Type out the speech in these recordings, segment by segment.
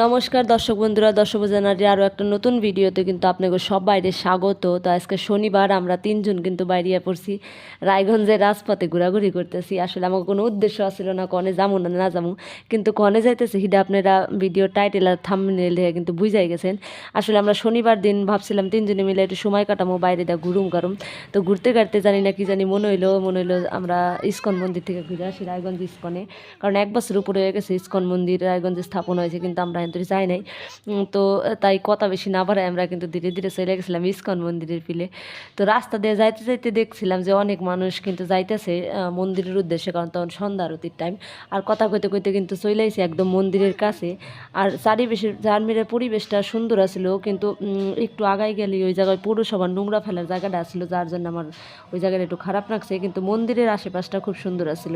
নমস্কার দর্শক বন্ধুরা, দর্শক জানারি আরও একটা নতুন ভিডিওতে কিন্তু আপনাকে সব বাইরে স্বাগত। তো আজকে শনিবার, আমরা তিনজন কিন্তু বাইরিয়ে পড়ছি, রায়গঞ্জের রাজপথে ঘোরাঘুরি করতেছি। আসলে আমার কোনো উদ্দেশ্য ছিল না, কনে যাব না না যাব। কিন্তু কনে যাইতেছি হিডা আপনারা ভিডিও টাইটেল আর থামনেল কিন্তু বুঝাই গেছেন। আসলে আমরা শনিবার দিন ভাবছিলাম তিনজনে মিলে একটু সময় কাটামো, বাইরে দা ঘুরুম কারুম। তো ঘুরতে ঘাটতে জানি না, কি জানি মনে হইল মনে হইল আমরা ইস্কন মন্দির থেকে ঘুরে আসি, রায়গঞ্জ ইস্কনে। কারণ এক বছর উপরে হয়ে গেছে ইস্কন মন্দির, রায়গঞ্জে স্থাপন হয়েছে, কিন্তু আমরা কিন্তু যাই নাই। তো তাই কথা বেশি না বাড়ায় আমরা কিন্তু ধীরে ধীরে চলে গেছিলাম ইস্কন মন্দিরের পিলে তো রাস্তা দিয়ে যাইতে যাইতে দেখছিলাম যে অনেক মানুষ কিন্তু যাইতেছে মন্দিরের উদ্দেশ্যে, কারণ তখন সন্ধ্যা আরতির টাইম আর কথা কইতে কইতে কিন্তু চলে আইছে একদম মন্দিরের কাছে। আর চারিবেশে জার্মিরের পরিবেশটা সুন্দর আছিল, কিন্তু একটু আগাই গেলে ওই জায়গায় পৌরসভার নোংরা ফেলার জায়গাটা আসলো যার জন্য আমার ওই জায়গাটা একটু খারাপ লাগছে। কিন্তু মন্দিরের আশেপাশটা খুব সুন্দর আছিল।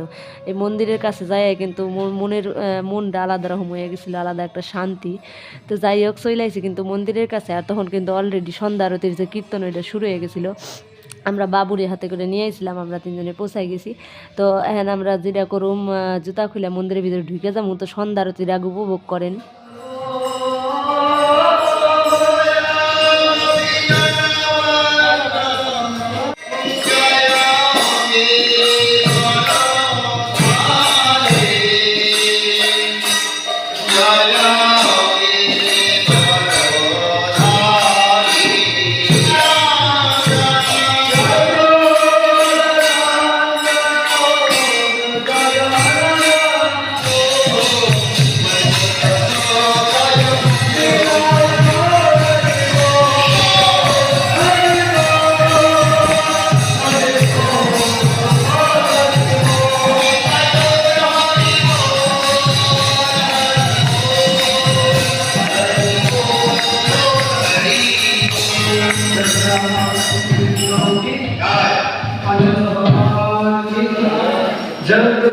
এই মন্দিরের কাছে যাই কিন্তু মন- মনের মনটা আলাদা রকম হয়ে গেছিল, আলাদা একটা শান্তি। তো যাই হোক, চইলাইছি কিন্তু মন্দিরের কাছে আর তখন কিন্তু অলরেডি সন্ধ্যা আরতির যে কীর্তন ওইটা শুরু হয়ে গেছিল। আমরা বাবুরে হাতে করে নিয়ে আসছিলাম আমরা তিনজনে পৌঁছাই গেছি। তো এখন আমরা যেটা করুম জুতা খুলে মন্দিরের ভিতরে ঢুকে যাব, তো সন্ধ্যা আরতির আগে উপভোগ করেন। जग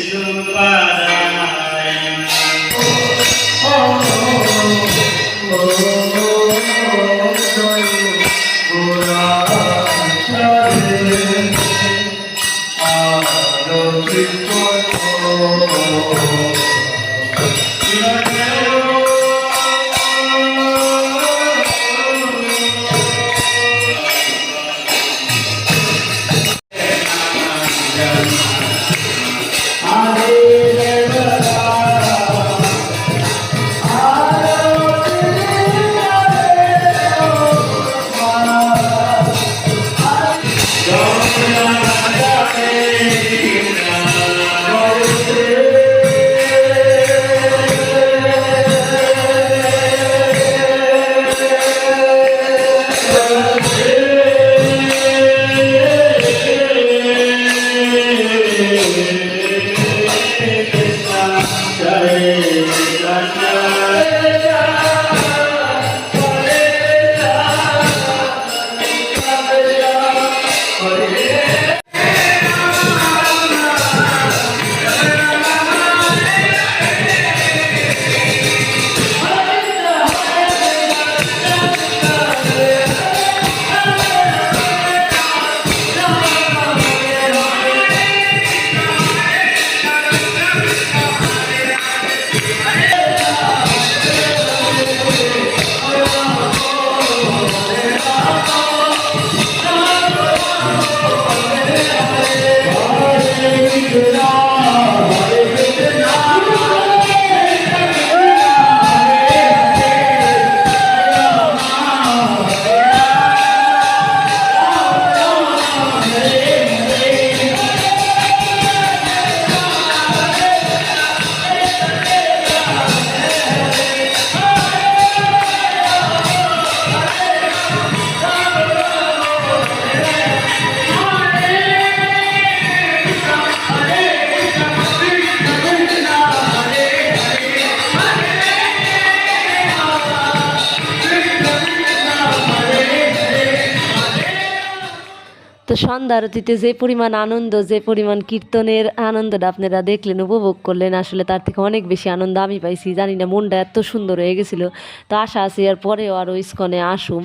তো সন্ধ্যা আরতিতে যে পরিমাণ আনন্দ, যে পরিমাণ কীর্তনের আনন্দটা আপনারা দেখলেন, উপভোগ করলেন, আসলে তার থেকে অনেক বেশি আনন্দ আমি পাইছি। জানি না, মনটা এত সুন্দর হয়ে গেছিল। তো আশা আছি এর পরেও আরও ইস্কনে আসুম।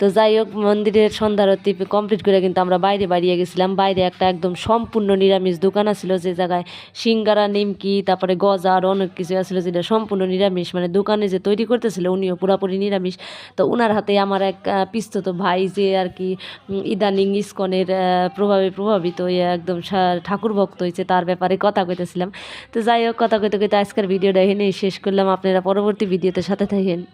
তো যাই হোক, মন্দিরের সন্ধ্যা আরতি কমপ্লিট করে কিন্তু আমরা বাইরে বাড়িয়ে গেছিলাম। বাইরে একটা একদম সম্পূর্ণ নিরামিষ দোকান আছিল, যে জায়গায় সিঙ্গারা, নিমকি, তারপরে গজা আর অনেক কিছু আছিল, যেটা সম্পূর্ণ নিরামিষ। মানে দোকানে যে তৈরি করতেছিল, উনিও পুরাপুরি নিরামিষ। তো ওনার হাতে আমার এক পিস্তত ভাই যে আর কি ইদানিং ইস্কনের আহ, প্রভাবে প্রভাবিত হয়ে একদম ঠাকুর ভক্ত হয়েছে তার ব্যাপারে কথা কইতেছিলাম। তো যাই হোক কথা কইতে কইতে আজকের ভিডিওটা এখানেই শেষ করলাম। আপনারা পরবর্তী ভিডিওতে সাথে থাকেন।